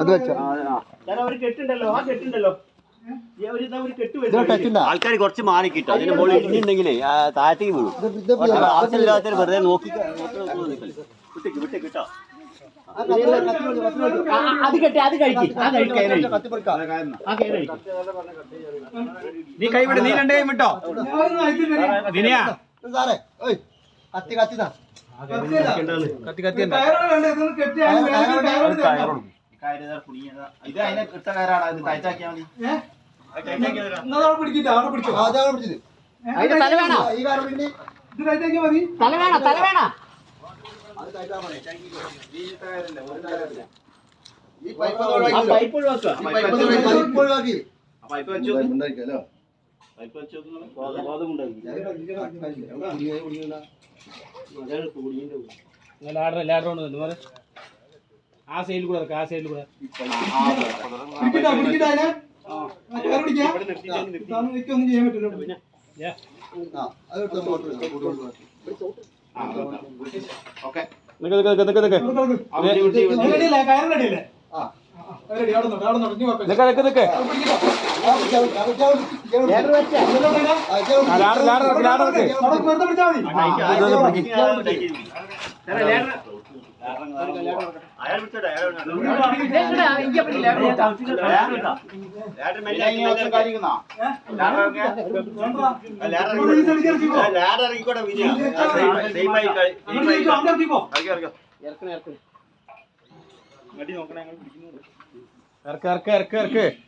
അത് വെച്ചോ. ഒരു കെട്ടുണ്ടല്ലോ. ആ കെട്ടുണ്ടല്ലോ. ഈ ഒരു ഇതാ ഒരു കെട്ട് ഇത് വരുന്നുണ്ട്. ടച്ച് ഉണ്ടാ ആൾക്കാർ കുറച്ച് മാറി കിട്ടും. അതിന്റെ മുകളിൽ ഇടിഞ്ഞിട്ടുണ്ടെങ്കിലേ താഴത്തേക്ക് വീഴും ആവശ്യമില്ലാത്ത വെറുതെ നോക്കി വിട്ടേക്ക് വിട്ടേക്ക് കിട്ടോ ആ, അത് കെട്ടി അത് ആ കയറി. കഴിക്ക്. നീ കൈവിട് നീ രണ്ട് കൈ വിട്ടോ? വിനയാ കത്തി കത്തി താ കത്തി കത്തി ഇത് അതിനെ ഇട്ട കയറാടാ. ഇത് കഴിച്ചാക്കിയാ മതി. ആ, അതാണ് പിടിച്ചത് അതിന്റെ തല വേണോ? ഈ കാര്യം പിന്നെ തല വേണോ? തല വേണോ? അത് മതി. ഈ ഈ പൈപ്പ് ആ ഈ പൈപ്പ് ഒഴിവാക്കുക. പൈപ്പ് ഒഴിവാക്കി. പൈപ്പ് ഒഴിവാക്കി. പൈപ്പ് വെച്ചു ആ സൈഡിൽ കൂടെ ആ സൈഡിൽ കൂടെ നിക്ക് നിക്ക് നിക്ക് ഇറക്ക്, ഇറക്ക്. ലാഡർ ഇറങ്ങിക്കോട്ടെ വിജയ ഇറക്കണം, ഇറക്കണം. ഇറക്ക് ഇറക്ക് ഇറക്ക് ഇറക്ക് ഇങ്ങനെയുണ്ട് ആ ഉണ്ട്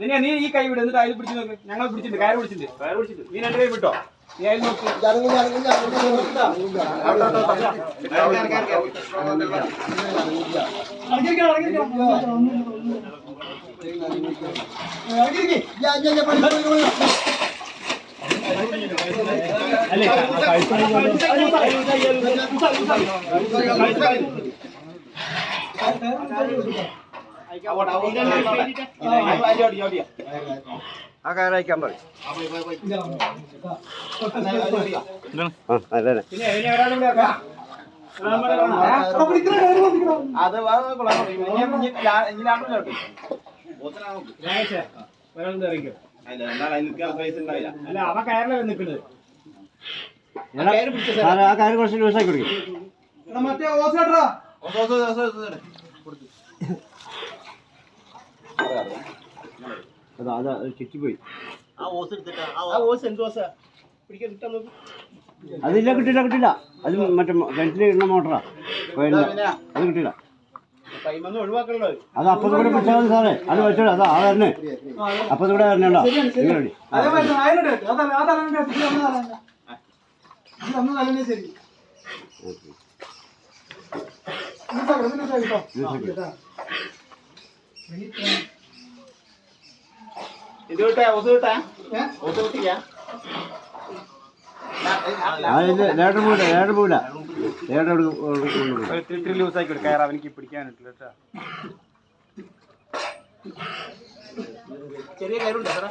പിടിച്ചിട്ട് നീ ഈ കൈ വിട് എന്നിട്ട് അതിൽ പിടിച്ചു നോക്ക്. ഞങ്ങൾ പിടിച്ചിട്ടുണ്ട് കയറ് പിടിച്ചിട്ടുണ്ട്. നീ രണ്ട് കൈ വിട്ടോ? നീ അതിൽ നോക്ക്. അല്ലേ ആ കയറ് അയക്കാൻ പറയും അതെ അല്ല അവ കയറില നിൽക്കുന്നത് ആ കാര്യം കുറച്ച് ലൂസാക്കി കൊടുക്കും അതാ ചുറ്റിപ്പോയി ആ ഓസ് എന്ത് നോക്ക്. അതില്ല കിട്ടില്ല കിട്ടില്ല. അത് മറ്റേ കിണറ്റിൽ ഇടുന്ന മോട്ടറാ. അത് കിട്ടില്ല. അത് അപ്പത്തെ കൂടെ പിടിച്ചാൽ മതി സാറേ. അത് വെച്ചോളൂ. അതാ ആ വരണേ അപ്പത്തെ കൂടെ വരണല്ലോ നിങ്ങൾ അവനിക്ക് പിടിക്കാനിട്ടില്ല കേട്ടോ. ചെറിയ കയറുണ്ട് സാറേ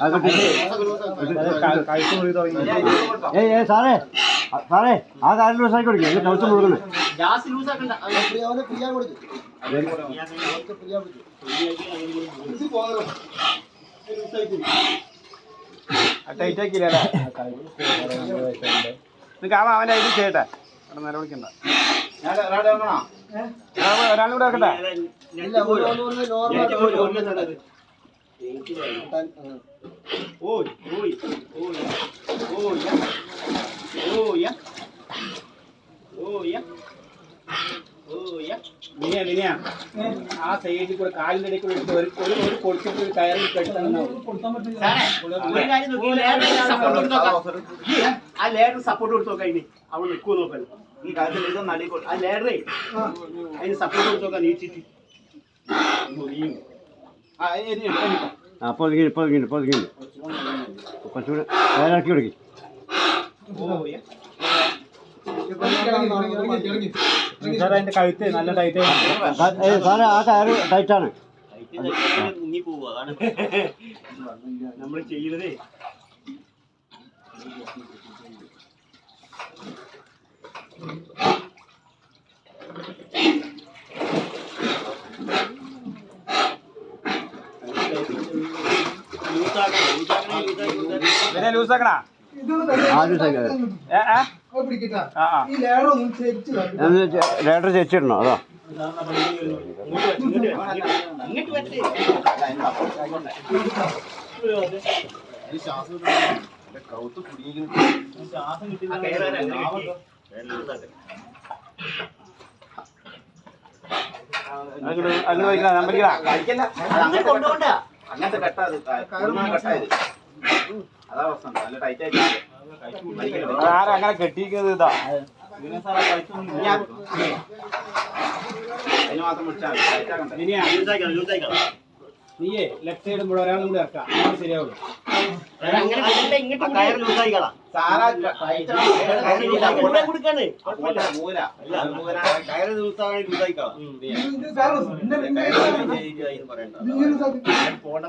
ആ? ആ. ഏയ് ഏയ് സാറേ സാറേ ആ ലൂസ് നിനക്ക് അവൻ അവന്റെ ഐഡി ചെയ്യട്ടെ അവിടെ നില വിളിക്കണ്ട ഞാൻ ഒരാളും കൂടെ ആ സൈഡിൽ കൂടെ കാലിന്റെ ഇടയിൽ കൂടെ എടുത്ത് ഒരു ഒരു ഒരു കൊടുത്തിട്ട് ഒരു കയറിൽ സപ്പോർട്ട് കൊടുത്തോ കഴിഞ്ഞ് അവൾ നിൽക്കൂ നോക്കാൻ ഈ കാര്യത്തിൽ ഇതൊന്നും അടിക്കോട്ടെ ആ ലേഡറേ അതിന് സപ്പോർട്ട് കൊടുത്ത് നോക്കാം നീച്ചിട്ട്. ആ ഇനി ഇനി ഇനി. ആ അപ്പോൾ ഒതുങ്ങി ഇപ്പോൾ ഒതുങ്ങി ഇപ്പോൾ ഒതുങ്ങി കുറച്ചുകൂടെ നേരാക്കി കൊടുക്കി. സാറേ അതിന്റെ കഴുത്ത് നല്ല ടൈറ്റ് സാറേ ആ കയറ് ടൈറ്റാണ് മുങ്ങി പോവുക അതാണ് നമ്മൾ ചെയ്യുന്നതേ ഇതിനെ ലൂസാക്കണാ? ലേഡർ ചേച്ചിടണോ അതോ? ശ്വാസം പറ്റേ ശ്വാസം കിട്ടി. അങ്ങോട്ട് അങ്ങോട്ട് വയ്ക്കണ നമ്പരിക്കണ കഴിക്കല്ല. അത് അങ്ങനെ അങ്ങനത്തെ കൊണ്ടുപോണ്ട അങ്ങനത്തെ കെട്ടാ അത്. കുടുങ്ങാൻ കെട്ടായത്. അതാ പ്രശ്നം നല്ല ടൈറ്റ് ആയിട്ട് ആരാ അങ്ങനെ കെട്ടിയിരിക്കുന്നത് ഇതാ അതിന് മാത്രം പിടിച്ചാൽ നീയേ ലെഫ്റ്റ് സൈഡ് കൂടെ ഒരാളും കൂടെ ഇറക്കാം. ശരിയാവുള്ളൂ. പോണ്ട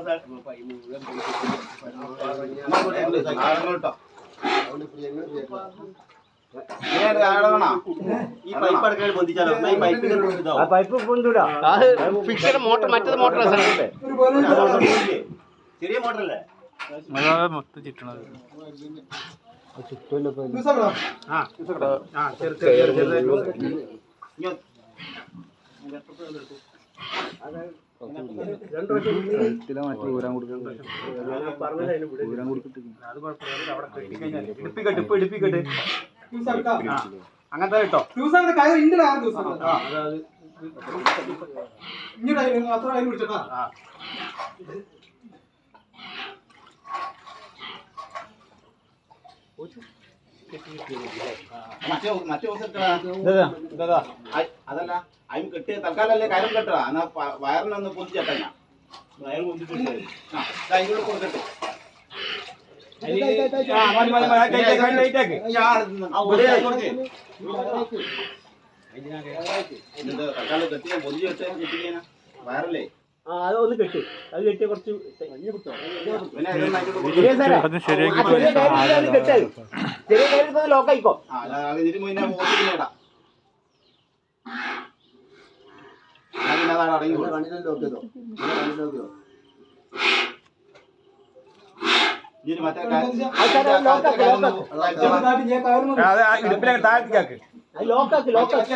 പൈപ്പ് കൊണ്ടുവിടാ ഫിക്സഡ് മോട്ടർ മറ്റേത് മോട്ടർ ഒരു പോലെ ചെറിയ മോട്ടറല്ലേ ലൂസാക്കണോ? ആ. ആ ചെറു ചെറു ചെറു ചെറു അത് കുഴപ്പമില്ല. അവിടെ കെട്ടിക്കഴിഞ്ഞാൽ ഇടിപ്പിക്കട്ട് ഇപ്പൊ ഇടിപ്പിക്കട്ട് അങ്ങനത്തെ കേട്ടോ. ലൂസാക്കണ കയറി ഇങ്ങനെ ആറ് അത്ര പിടിച്ചോട്ടാ. ദിവസം അതല്ല അതിന് കെട്ടിയ തൽക്കാലല്ലേ കയറും കെട്ടുക. എന്നാ വയറിനൊന്ന് പൊന്തിച്ചേട്ടാ ഞാൻ. വയറ് പൊന്തിച്ചിട്ട് ആ ദാ ഇതിലൂടെ കൊടുക്കട്ടെ. വയറല്ലേ ആ അത് ഒന്ന് കെട്ട്. അത് കെട്ടിയ കുറച്ച് ചെറിയ കയറി ലോക്കായിക്കോ ആ അല്ല അത് ഇതിന് മുന്നേ ഓടിക്കുന്നേടാ ഞാൻ പിന്നെ അതാണ് അടങ്ങി കൊടുക്കും. ഇതിന് മറ്റേ കാ- ആൾക്കാരെ ലോക്കാക്ക്, കാര്യം ഒന്ന് ലോക്കാക്ക്. വലിച്ചാ മതി. അതായിട്ട് ഞാൻ കയറുന്നു. അത് ആ ഇടുപ്പിലെ താഴ്ത്തിക്കാക്ക് ലോക്കാക്ക് ലോക്കാക്ക്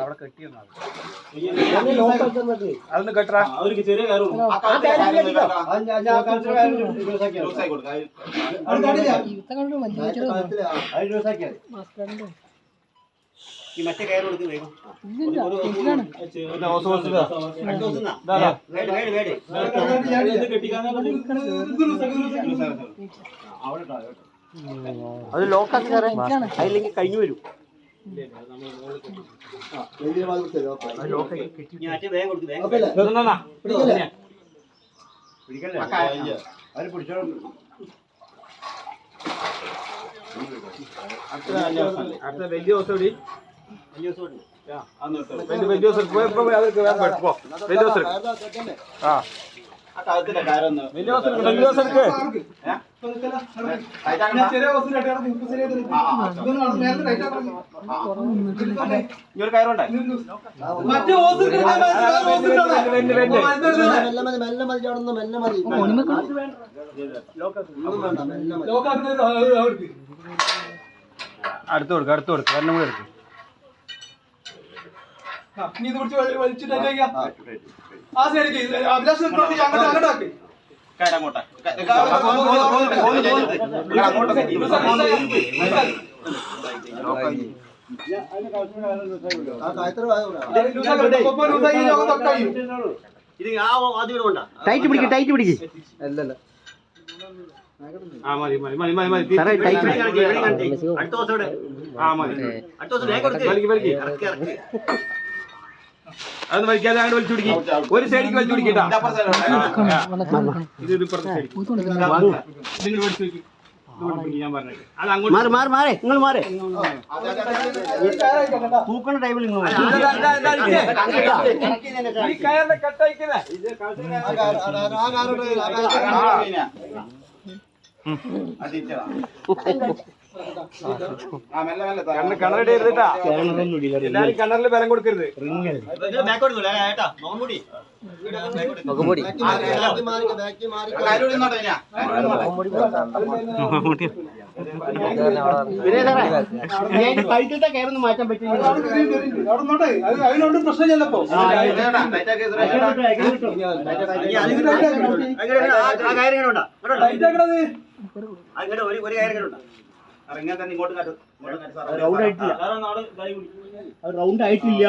അവിടെ കെട്ടിയെന്നാ ലോക്കാക്ക് എന്നത്. അതൊന്ന് കെട്ടറാ അവർക്ക് ചെറിയ കാര്യം ഈ മറ്റേ കൊടുക്ക് വേഗം. അത് ലോക്കാക്കി സാറേ അതില്ലെങ്കിൽ കഴിഞ്ഞു വരും. അവർ പിടിച്ചോളും അടുത്ത വലിയ ദിവസം. വലിയ ആ. ഒരു കയറുണ്ടേ? മറ്റേ. അടുത്ത് കൊടുക്ക് അടുത്ത് കൊടുക്ക്. എല്ലാം കൂടെ എടുക്ക്. ഇനി ഇത് പിടിച്ച് വലി- വലിച്ചിട്ട് ആ സൈഡിലേക്ക് അഭിലാഷ് അങ്ങോട്ട് അങ്ങോട്ട് ആക്ക്. ടൈറ്റ് പിടിക്ക് ടൈറ്റ് പിടിക്ക് അല്ലല്ല. അടുത്ത ദിവസം അടുത്ത ദിവസം വേഗം കൊടുക്ക്. വലിക്ക് വലിക്ക് ഇറക്കി ഇറക്കി അതൊന്ന് വലിക്കാതെ അങ്ങോട്ട് വലിച്ചു പിടിക്കും ഒരു സൈഡിക്ക് വലിച്ചു പിടിക്കട്ടാ ഇത് ഇപ്പുറത്തെ സൈഡ് നിങ്ങൾ വലിച്ചു അങ്ങോട്ട് മാറി മാറി മാറി നിങ്ങൾ മാറി തൂക്കണ ടൈമിൽ നിങ്ങൾ കട്ടയക്കുന്നേ കണ്ണ് കണ്ണട ഇരുന്നിട്ടാ കേറണതൊന്നും ഇല്ല, റിങ്. എല്ലാരും കണ്ണറിൽ ബലം കൊടുക്കരുത് കയറൊന്ന് മാറ്റാൻ പറ്റില്ല റൗണ്ട് ആയിട്ടില്ല.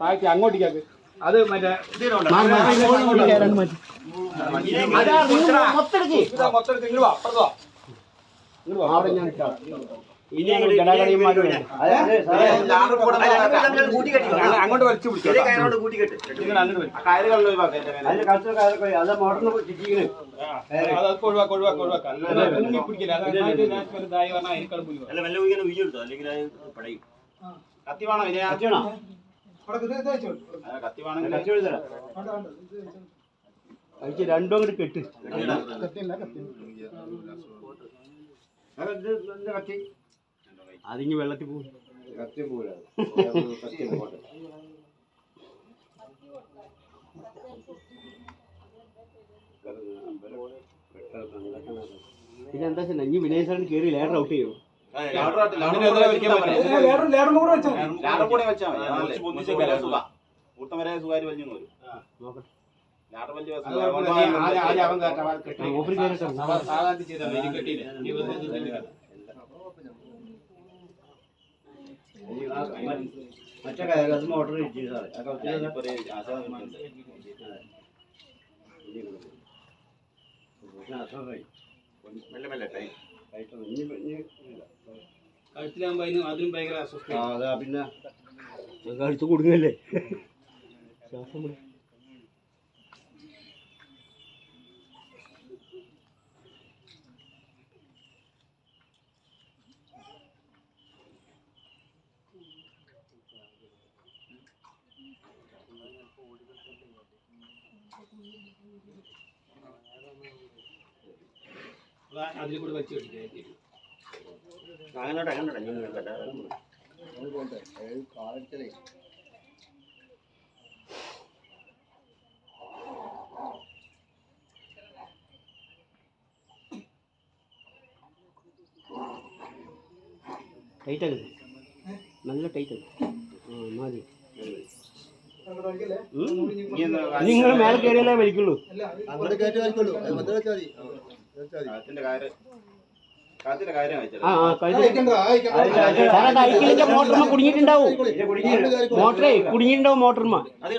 താഴ്ത്തി അങ്ങോട്ടേക്കാക്ക് അത് മറ്റേ മൊത്തം എടുത്ത് ഇങ്ങോട്ട് വാ അപ്പുറത്ത് ഇങ്ങോട്ട് വാ. അവിടെ ഞാൻ അങ്ങോട്ട് വലിച്ചു പിടിച്ചോ. ഒഴിവാക്കാം ഒഴിവാക്ക ഒഴിവാക്ക പിടിക്കില്ല. കത്തി വേണോ കത്തി വേണമെങ്കിൽ കത്തി എഴുതരാം കഴിച്ച് രണ്ടും അങ്ങോട്ട് കെട്ട്. അത് കത്തി? അതിങ്ങ് വെള്ളത്തിൽ പോകും പിന്നെ എന്താ വെച്ചാൽ ഇനി വിനയ് സാറിന് കയറി ലേഡർ ഔട്ട് ചെയ്യും ഓഫർ ആയിട്ട് മറ്റേ അത് മോട്ടർ ഇടിച്ചു സാറേ. ആ മെല്ലെ കഴുത്തിലാകുമ്പോ അതിന് അതിനും ഭയങ്കര അസ്വസ്ഥ പിന്നെ. കഴുത്ത് കൊടുങ്ങല്ലേ ശ്വാസം അതിൽ കൂടെ വലിച്ചു. ടൈറ്റ് നല്ല ടൈറ്റ് ആ മതി. നിങ്ങൾ മേലെ കയറിയാലേ വലിക്കുള്ളൂ സൈക്കിളിന്റെ മോട്ടർമ കുടുങ്ങിയിട്ടുണ്ടാവും മോട്ടറേ കുടുങ്ങിയിട്ടുണ്ടാവും മോട്ടർമ. അല്ലെ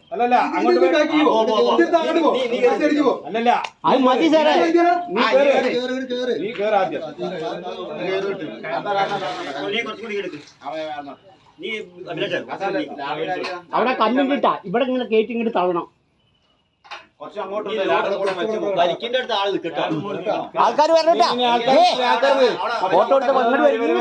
അല്ലല്ല അങ്ങോട്ട് പോയി- പോ, പോ, പോ. പോ. നീ- നീ പോ. അല്ലല്ല. അത് മതി സാറേ. നീ കേറ് കേറ്, കേറ്, കേറ്. നീ കേറ് ആദ്യം. അവിടെ കണ്ണിട്ടാ ഇവിടെ ഇങ്ങനെ കയറ്റി ഇങ്ങോട്ട് തള്ളണം. ആൾക്കാർ വരണ്ടാ. ആൾക്കാർ ഫോട്ടോ എടുത്ത്